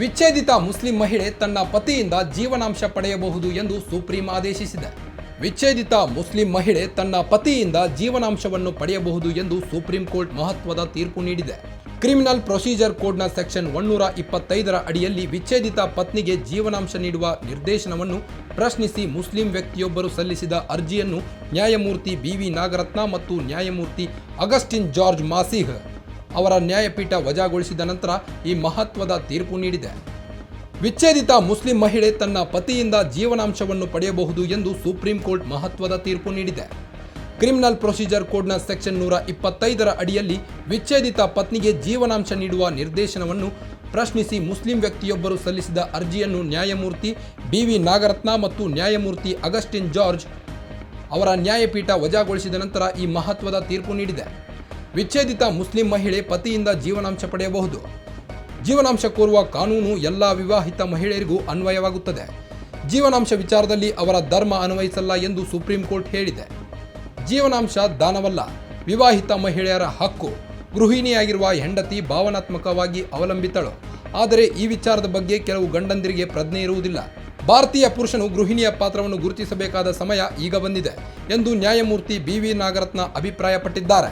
ವಿಚ್ಛೇದಿತ Muslim ಮಹಿಳೆ ತನ್ನ ಪತಿಯಿಂದ ಜೀವನಾಂಶ ಪಡೆಯಬಹುದು ಎಂದು ಸುಪ್ರೀಂ ಆದೇಶಿಸಿದೆ. ವಿಚ್ಛೇದಿತ ಮುಸ್ಲಿಂ ಮಹಿಳೆ ತನ್ನ ಪತಿಯಿಂದ ಜೀವನಾಂಶವನ್ನು ಪಡೆಯಬಹುದು ಎಂದು ಸುಪ್ರೀಂ ಕೋರ್ಟ್ ಮಹತ್ವದ ತೀರ್ಪು ನೀಡಿದೆ. ಕ್ರಿಮಿನಲ್ ಪ್ರೊಸೀಜರ್ ಕೋಡ್ನ ಸೆಕ್ಷನ್ ಒನ್ನೂರ ಇಪ್ಪತ್ತೈದರ ಅಡಿಯಲ್ಲಿ ವಿಚ್ಛೇದಿತ ಪತ್ನಿಗೆ ಜೀವನಾಂಶ ನೀಡುವ ನಿರ್ದೇಶನವನ್ನು ಪ್ರಶ್ನಿಸಿ ಮುಸ್ಲಿಂ ವ್ಯಕ್ತಿಯೊಬ್ಬರು ಸಲ್ಲಿಸಿದ ಅರ್ಜಿಯನ್ನು ನ್ಯಾಯಮೂರ್ತಿ ಬಿವಿ ನಾಗರತ್ನ ಮತ್ತು ನ್ಯಾಯಮೂರ್ತಿ ಅಗಸ್ಟಿನ್ ಜಾರ್ಜ್ ಮಾಸಿಹ್ ಅವರ ನ್ಯಾಯಪೀಠ ವಜಾಗೊಳಿಸಿದ ನಂತರ ಈ ಮಹತ್ವದ ತೀರ್ಪು ನೀಡಿದೆ. ವಿಚ್ಛೇದಿತ ಮುಸ್ಲಿಂ ಮಹಿಳೆ ತನ್ನ ಪತಿಯಿಂದ ಜೀವನಾಂಶವನ್ನು ಪಡೆಯಬಹುದು ಎಂದು ಸುಪ್ರೀಂ ಕೋರ್ಟ್ ಮಹತ್ವದ ತೀರ್ಪು ನೀಡಿದೆ. ಕ್ರಿಮಿನಲ್ ಪ್ರೊಸೀಜರ್ ಕೋಡ್ನ ಸೆಕ್ಷನ್ ನೂರ ಇಪ್ಪತ್ತೈದರ ಅಡಿಯಲ್ಲಿ ವಿಚ್ಛೇದಿತ ಪತ್ನಿಗೆ ಜೀವನಾಂಶ ನೀಡುವ ನಿರ್ದೇಶನವನ್ನು ಪ್ರಶ್ನಿಸಿ ಮುಸ್ಲಿಂ ವ್ಯಕ್ತಿಯೊಬ್ಬರು ಸಲ್ಲಿಸಿದ ಅರ್ಜಿಯನ್ನು ನ್ಯಾಯಮೂರ್ತಿ ಬಿವಿ ನಾಗರತ್ನ ಮತ್ತು ನ್ಯಾಯಮೂರ್ತಿ ಅಗಸ್ಟಿನ್ ಜಾರ್ಜ್ ಅವರ ನ್ಯಾಯಪೀಠ ವಜಾಗೊಳಿಸಿದ ನಂತರ ಈ ಮಹತ್ವದ ತೀರ್ಪು ನೀಡಿದೆ. ವಿಚ್ಛೇದಿತ ಮುಸ್ಲಿಂ ಮಹಿಳೆ ಪತಿಯಿಂದ ಜೀವನಾಂಶ ಪಡೆಯಬಹುದು. ಜೀವನಾಂಶ ಕೋರುವ ಕಾನೂನು ಎಲ್ಲ ವಿವಾಹಿತ ಮಹಿಳೆಯರಿಗೂ ಅನ್ವಯವಾಗುತ್ತದೆ. ಜೀವನಾಂಶ ವಿಚಾರದಲ್ಲಿ ಅವರ ಧರ್ಮ ಅನ್ವಯಿಸಲ್ಲ ಎಂದು ಸುಪ್ರೀಂ ಕೋರ್ಟ್ ಹೇಳಿದೆ. ಜೀವನಾಂಶ ದಾನವಲ್ಲ, ವಿವಾಹಿತ ಮಹಿಳೆಯರ ಹಕ್ಕು. ಗೃಹಿಣಿಯಾಗಿರುವ ಹೆಂಡತಿ ಭಾವನಾತ್ಮಕವಾಗಿ ಅವಲಂಬಿತಳು. ಆದರೆ ಈ ವಿಚಾರದ ಬಗ್ಗೆ ಕೆಲವು ಗಂಡಂದಿರಿಗೆ ಪ್ರಜ್ಞೆ ಇರುವುದಿಲ್ಲ. ಭಾರತೀಯ ಪುರುಷನು ಗೃಹಿಣಿಯ ಪಾತ್ರವನ್ನು ಗುರುತಿಸಬೇಕಾದ ಸಮಯ ಈಗ ಬಂದಿದೆ ಎಂದು ನ್ಯಾಯಮೂರ್ತಿ ಬಿ ವಿ ನಾಗರತ್ನ ಅಭಿಪ್ರಾಯಪಟ್ಟಿದ್ದಾರೆ.